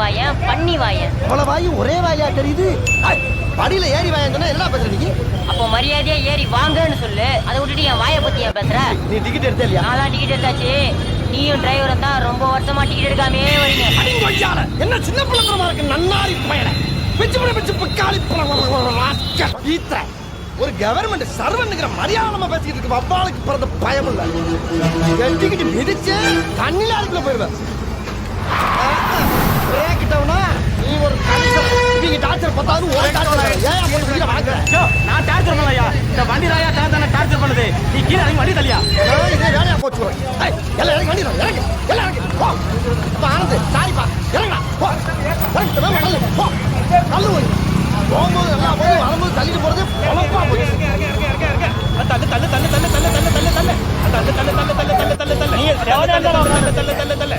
வாயன் பண்ணி வாயன் அவ்வளவு வாயும் ஒரே வாயா தெரியுது? படியில ஏறி வாயா சொன்னா என்ன பேசுற நீ? அப்போ மரியாதையா ஏறி வாங்கன்னு சொல்லு. அதை விட்டுட்டு என் வாயை பத்தி ஏன் பேசுற? நீ டிக்கெட் எடுத்தே இல்லையா? நான் டிக்கெட் எடுத்தாச்சு. நீயும் டிரைவரும் தான் ரொம்ப வருஷமா டிக்கெட் எடுக்காமே வரீங்க. அடி கொய்யால என்ன சின்ன பிள்ளைத்தனமா இருக்கு நன்னாரி பயல. பிச்சு பிடி பிச்சு பிக்காளி ஈத்த ஒரு கவர்மெண்ட் சர்வன்னுங்கிற மரியாதை பேசிக்கிட்டு இருக்கு வவ்வாளுக்கு பிறந்த பயம் இல்ல. கட்டிக்கிட்டு மிதிச்சு கண்ணில அதுக்குள்ள போயிருவேன் பிரேக் டவுனா நீ ஒரு இவங்க டார்ச்சர் பத்தாவது ஒரு டார்ச்சர் ஏன் அப்படி வாங்குற யோ, நான் டார்ச்சர் பண்ணலையா இந்த வண்டி ராயா தான் தானே டார்ச்சர் பண்ணுது நீ கீழே இறங்கி வண்டி தள்ளியா இதே வேலையா போச்சு எல்லாம் இறங்கி வண்டியில இறங்கு எல்லாம் இறங்கு போ இப்ப ஆனந்து சாரிப்பா இறங்கடா போ இறங்கி தள்ளு போ தள்ளு போய் போகும்போது எல்லாம் போய் வரும்போது தள்ளிட்டு போறது பொழப்பா போச்சு தள்ளு தள்ளு தள்ளு தள்ளு தள்ளு தள்ளு தள்ளு தள்ளு தள்ளு தள்ளு தள்ளு தள்ளு தள்ளு தள்ளு தள்ளு தள்ளு தள்ளு தள்ளு தள்ளு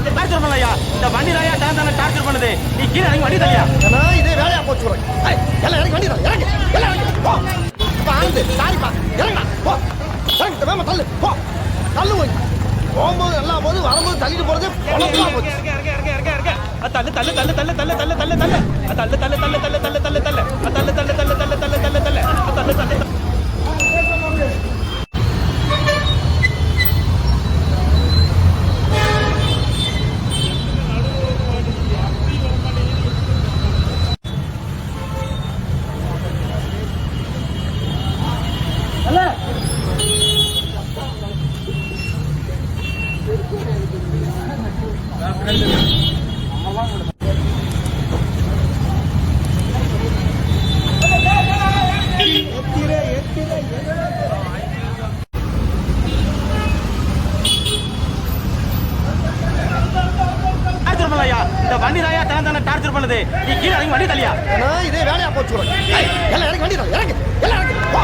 தள்ளு டார்ச்சர் பண்ணலையா இந்த வண்டி ராயா தான் தானே டார்ச்சர் பண்ணுது நீ கீழே இறங்கி வண்டி தள்ளியா ஏன்னா இதே வேலையா போச்சு எல்லாம் இறங்கி வண்டியில இறங்கு எல்லாம் இறங்கு போ ஆனந்து சாரிப்பா இறங்கடா போ இறங்கி தம்பி, தள்ளு போ தள்ளு போய் போகும்போது எல்லாம் போது வரும்போது தள்ளிட்டு போறது தள்ளு தள்ளு தள்ளு தள்ளு தள்ளு தள்ளு தள்ளு தள்ளு தள்ளு தள்ளு தள்ளு தள்ளு தள்ளு தள்ளு டார்ச்சர் பண்ணுது. நீ கீழே இறங்கி வண்டி தள்ளியா? இதே வேலையா போச்சு எல்லாம் எனக்கு வண்டி தரல இறங்கு எல்லாம் இறங்கு. போ.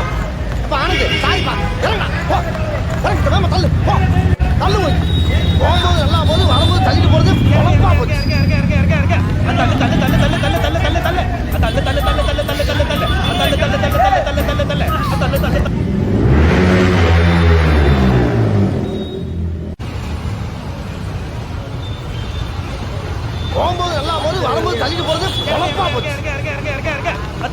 அப்ப ஆனந்த் சாரிப்பா இறங்கா போ. இறங்கிட்டு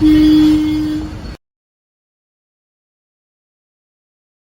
Mm.